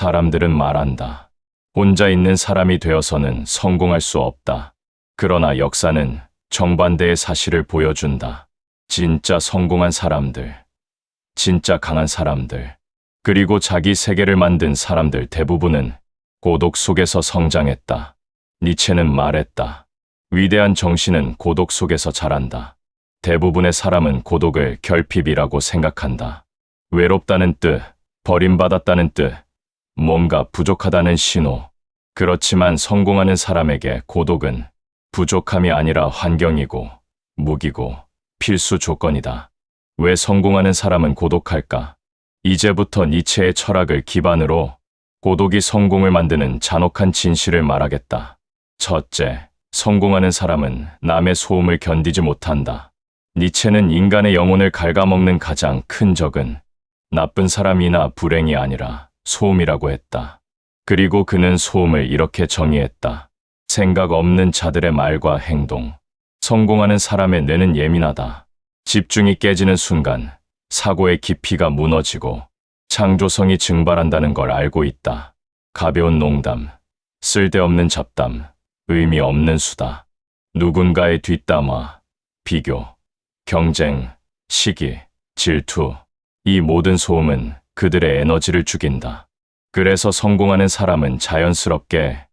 사람들은 말한다. 혼자 있는 사람이 되어서는 성공할 수 없다. 그러나 역사는 정반대의 사실을 보여준다. 진짜 성공한 사람들, 진짜 강한 사람들, 그리고 자기 세계를 만든 사람들 대부분은 고독 속에서 성장했다. 니체는 말했다. 위대한 정신은 고독 속에서 자란다. 대부분의 사람은 고독을 결핍이라고 생각한다. 외롭다는 뜻, 버림받았다는 뜻, 뭔가 부족하다는 신호. 그렇지만 성공하는 사람에게 고독은 부족함이 아니라 환경이고, 무기고, 필수 조건이다. 왜 성공하는 사람은 고독할까? 이제부터 니체의 철학을 기반으로 고독이 성공을 만드는 잔혹한 진실을 말하겠다. 첫째, 성공하는 사람은 남의 소음을 견디지 못한다. 니체는 인간의 영혼을 갉아먹는 가장 큰 적은 나쁜 사람이나 불행이 아니라 소음이라고 했다. 그리고 그는 소음을 이렇게 정의했다. 생각 없는 자들의 말과 행동. 성공하는 사람의 뇌는 예민하다. 집중이 깨지는 순간 사고의 깊이가 무너지고 창조성이 증발한다는 걸 알고 있다. 가벼운 농담, 쓸데없는 잡담, 의미 없는 수다. 누군가의 뒷담화, 비교, 경쟁, 시기, 질투. 이 모든 소음은 그들의 에너지를 죽인다. 그래서 성공하는 사람은 자연스럽게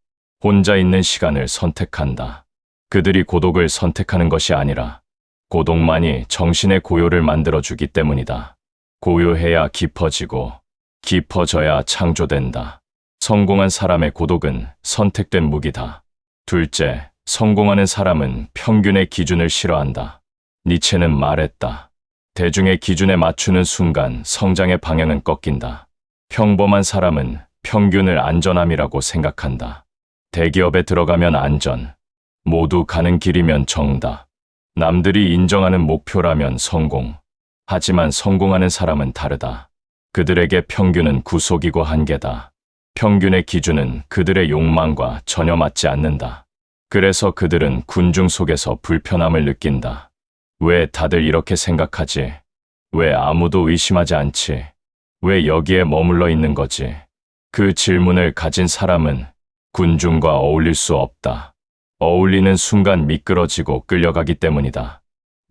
혼자 있는 시간을 선택한다. 그들이 고독을 선택하는 것이 아니라 고독만이 정신의 고요를 만들어주기 때문이다. 고요해야 깊어지고 깊어져야 창조된다. 성공한 사람의 고독은 선택된 무기다. 둘째, 성공하는 사람은 평균의 기준을 싫어한다. 니체는 말했다. 대중의 기준에 맞추는 순간 성장의 방향은 꺾인다. 평범한 사람은 평균을 안전함이라고 생각한다. 대기업에 들어가면 안전, 모두 가는 길이면 정답, 남들이 인정하는 목표라면 성공. 하지만 성공하는 사람은 다르다. 그들에게 평균은 구속이고 한계다. 평균의 기준은 그들의 욕망과 전혀 맞지 않는다. 그래서 그들은 군중 속에서 불편함을 느낀다. 왜 다들 이렇게 생각하지? 왜 아무도 의심하지 않지? 왜 여기에 머물러 있는 거지? 그 질문을 가진 사람은 군중과 어울릴 수 없다. 어울리는 순간 미끄러지고 끌려가기 때문이다.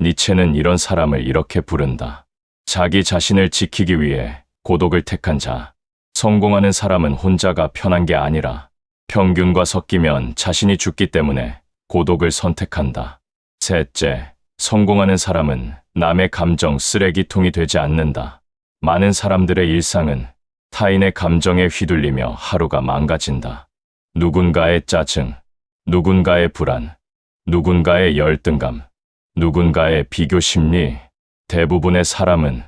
니체는 이런 사람을 이렇게 부른다. 자기 자신을 지키기 위해 고독을 택한 자. 성공하는 사람은 혼자가 편한 게 아니라 평균과 섞이면 자신이 죽기 때문에 고독을 선택한다. 셋째, 성공하는 사람은 남의 감정 쓰레기통이 되지 않는다. 많은 사람들의 일상은 타인의 감정에 휘둘리며 하루가 망가진다. 누군가의 짜증, 누군가의 불안, 누군가의 열등감, 누군가의 비교 심리, 대부분의 사람은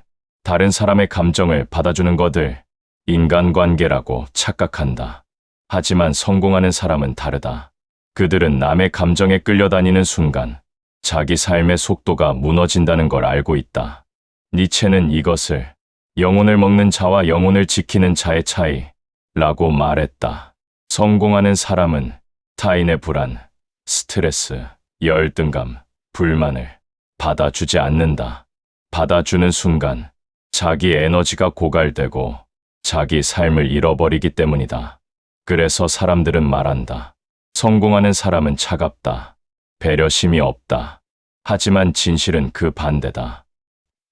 다른 사람의 감정을 받아주는 것을 인간관계라고 착각한다. 하지만 성공하는 사람은 다르다. 그들은 남의 감정에 끌려다니는 순간 자기 삶의 속도가 무너진다는 걸 알고 있다. 니체는 이것을 영혼을 먹는 자와 영혼을 지키는 자의 차이 라고 말했다. 성공하는 사람은 타인의 불안, 스트레스, 열등감, 불만을 받아주지 않는다. 받아주는 순간 자기 에너지가 고갈되고 자기 삶을 잃어버리기 때문이다. 그래서 사람들은 말한다. 성공하는 사람은 차갑다. 배려심이 없다. 하지만 진실은 그 반대다.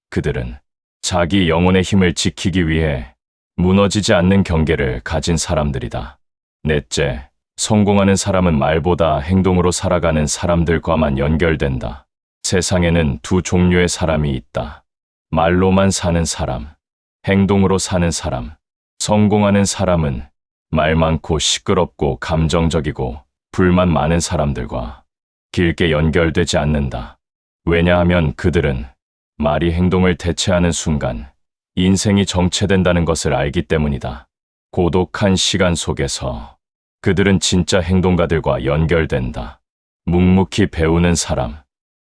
그들은 자기 영혼의 힘을 지키기 위해 무너지지 않는 경계를 가진 사람들이다. 넷째, 성공하는 사람은 말보다 행동으로 살아가는 사람들과만 연결된다. 세상에는 두 종류의 사람이 있다. 말로만 사는 사람, 행동으로 사는 사람. 성공하는 사람은 말 많고 시끄럽고 감정적이고 불만 많은 사람들과 길게 연결되지 않는다. 왜냐하면 그들은 말이 행동을 대체하는 순간 인생이 정체된다는 것을 알기 때문이다. 고독한 시간 속에서 그들은 진짜 행동가들과 연결된다. 묵묵히 배우는 사람,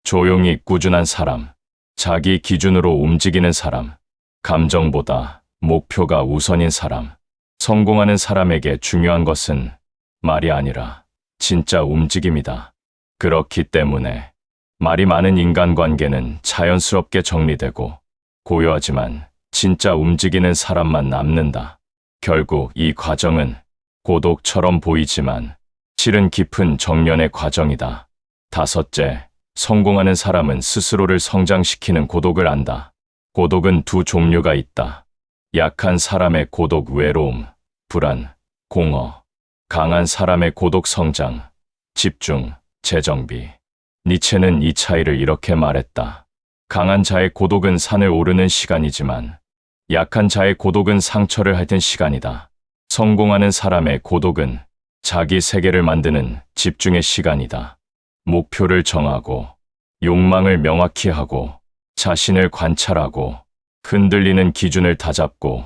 조용히 꾸준한 사람, 자기 기준으로 움직이는 사람, 감정보다 목표가 우선인 사람, 성공하는 사람에게 중요한 것은 말이 아니라 진짜 움직임이다. 그렇기 때문에 말이 많은 인간관계는 자연스럽게 정리되고 고요하지만 진짜 움직이는 사람만 남는다. 결국 이 과정은 고독처럼 보이지만 실은 깊은 정련의 과정이다. 다섯째, 성공하는 사람은 스스로를 성장시키는 고독을 안다. 고독은 두 종류가 있다. 약한 사람의 고독 외로움, 불안, 공허. 강한 사람의 고독 성장, 집중, 재정비. 니체는 이 차이를 이렇게 말했다. 강한 자의 고독은 산을 오르는 시간이지만 약한 자의 고독은 상처를 핥은 시간이다. 성공하는 사람의 고독은 자기 세계를 만드는 집중의 시간이다. 목표를 정하고 욕망을 명확히 하고 자신을 관찰하고 흔들리는 기준을 다잡고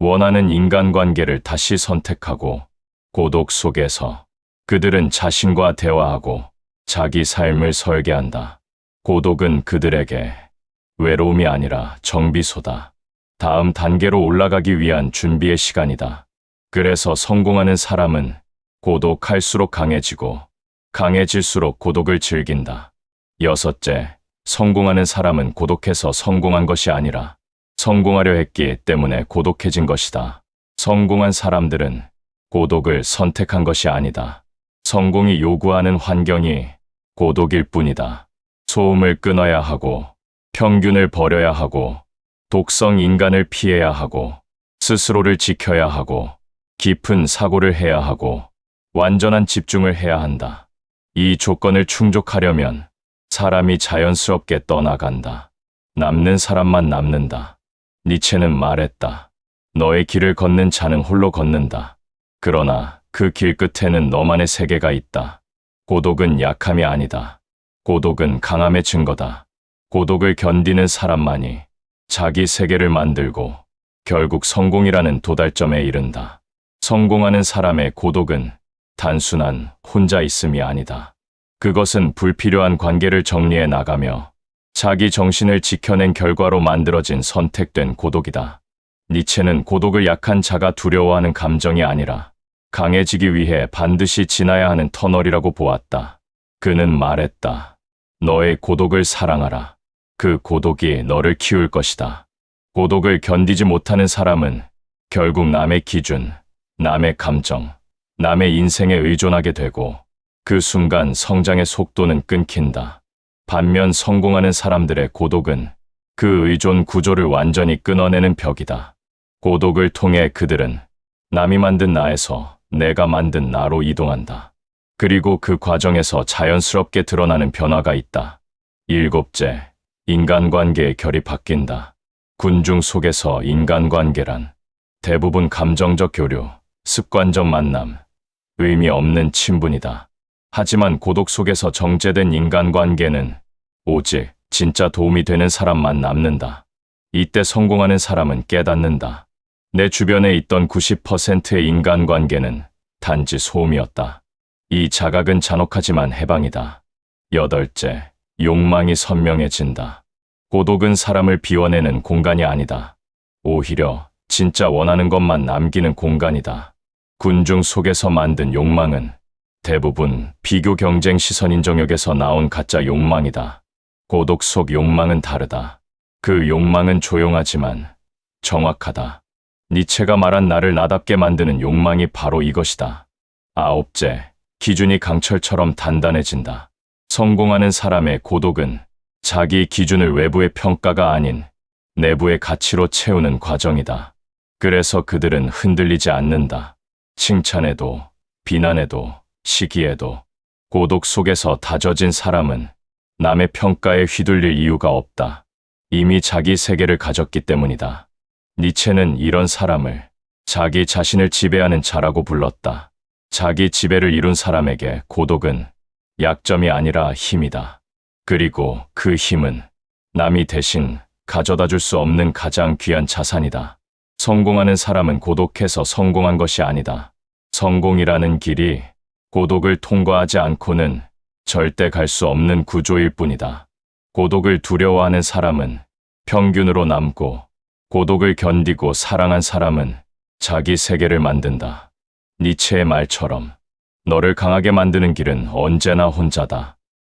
원하는 인간관계를 다시 선택하고 고독 속에서 그들은 자신과 대화하고 자기 삶을 설계한다. 고독은 그들에게 외로움이 아니라 정비소다. 다음 단계로 올라가기 위한 준비의 시간이다. 그래서 성공하는 사람은 고독할수록 강해지고 강해질수록 고독을 즐긴다. 여섯째, 성공하는 사람은 고독해서 성공한 것이 아니라 성공하려 했기 때문에 고독해진 것이다. 성공한 사람들은 고독을 선택한 것이 아니다. 성공이 요구하는 환경이 고독일 뿐이다. 소음을 끊어야 하고, 평균을 버려야 하고, 독성 인간을 피해야 하고, 스스로를 지켜야 하고, 깊은 사고를 해야 하고, 완전한 집중을 해야 한다. 이 조건을 충족하려면 사람이 자연스럽게 떠나간다. 남는 사람만 남는다. 니체는 말했다. 너의 길을 걷는 자는 홀로 걷는다. 그러나 그 길 끝에는 너만의 세계가 있다. 고독은 약함이 아니다. 고독은 강함의 증거다. 고독을 견디는 사람만이 자기 세계를 만들고 결국 성공이라는 도달점에 이른다. 성공하는 사람의 고독은 단순한 혼자 있음이 아니다. 그것은 불필요한 관계를 정리해 나가며 자기 정신을 지켜낸 결과로 만들어진 선택된 고독이다. 니체는 고독을 약한 자가 두려워하는 감정이 아니라 강해지기 위해 반드시 지나야 하는 터널이라고 보았다. 그는 말했다. 너의 고독을 사랑하라. 그 고독이 너를 키울 것이다. 고독을 견디지 못하는 사람은 결국 남의 기준, 남의 감정, 남의 인생에 의존하게 되고 그 순간 성장의 속도는 끊긴다. 반면 성공하는 사람들의 고독은 그 의존 구조를 완전히 끊어내는 벽이다. 고독을 통해 그들은 남이 만든 나에서 내가 만든 나로 이동한다. 그리고 그 과정에서 자연스럽게 드러나는 변화가 있다. 일곱째, 인간관계의 결이 바뀐다. 군중 속에서 인간관계란 대부분 감정적 교류, 습관적 만남, 의미 없는 친분이다. 하지만 고독 속에서 정제된 인간관계는 오직 진짜 도움이 되는 사람만 남는다. 이때 성공하는 사람은 깨닫는다. 내 주변에 있던 90%의 인간관계는 단지 소음이었다. 이 자각은 잔혹하지만 해방이다. 여덟째, 욕망이 선명해진다. 고독은 사람을 비워내는 공간이 아니다. 오히려 진짜 원하는 것만 남기는 공간이다. 군중 속에서 만든 욕망은 대부분 비교 경쟁 시선 인 정역에서 나온 가짜 욕망이다. 고독 속 욕망은 다르다. 그 욕망은 조용하지만 정확하다. 니체가 말한 나를 나답게 만드는 욕망이 바로 이것이다. 아홉째, 기준이 강철처럼 단단해진다. 성공하는 사람의 고독은 자기 기준을 외부의 평가가 아닌 내부의 가치로 채우는 과정이다. 그래서 그들은 흔들리지 않는다. 칭찬에도, 비난에도, 시기에도, 고독 속에서 다져진 사람은 남의 평가에 휘둘릴 이유가 없다. 이미 자기 세계를 가졌기 때문이다. 니체는 이런 사람을 자기 자신을 지배하는 자라고 불렀다. 자기 지배를 이룬 사람에게 고독은 약점이 아니라 힘이다. 그리고 그 힘은 남이 대신 가져다 줄 수 없는 가장 귀한 자산이다. 성공하는 사람은 고독해서 성공한 것이 아니다. 성공이라는 길이 고독을 통과하지 않고는 절대 갈 수 없는 구조일 뿐이다. 고독을 두려워하는 사람은 평균으로 남고 고독을 견디고 사랑한 사람은 자기 세계를 만든다. 니체의 말처럼 너를 강하게 만드는 길은 언제나 혼자다.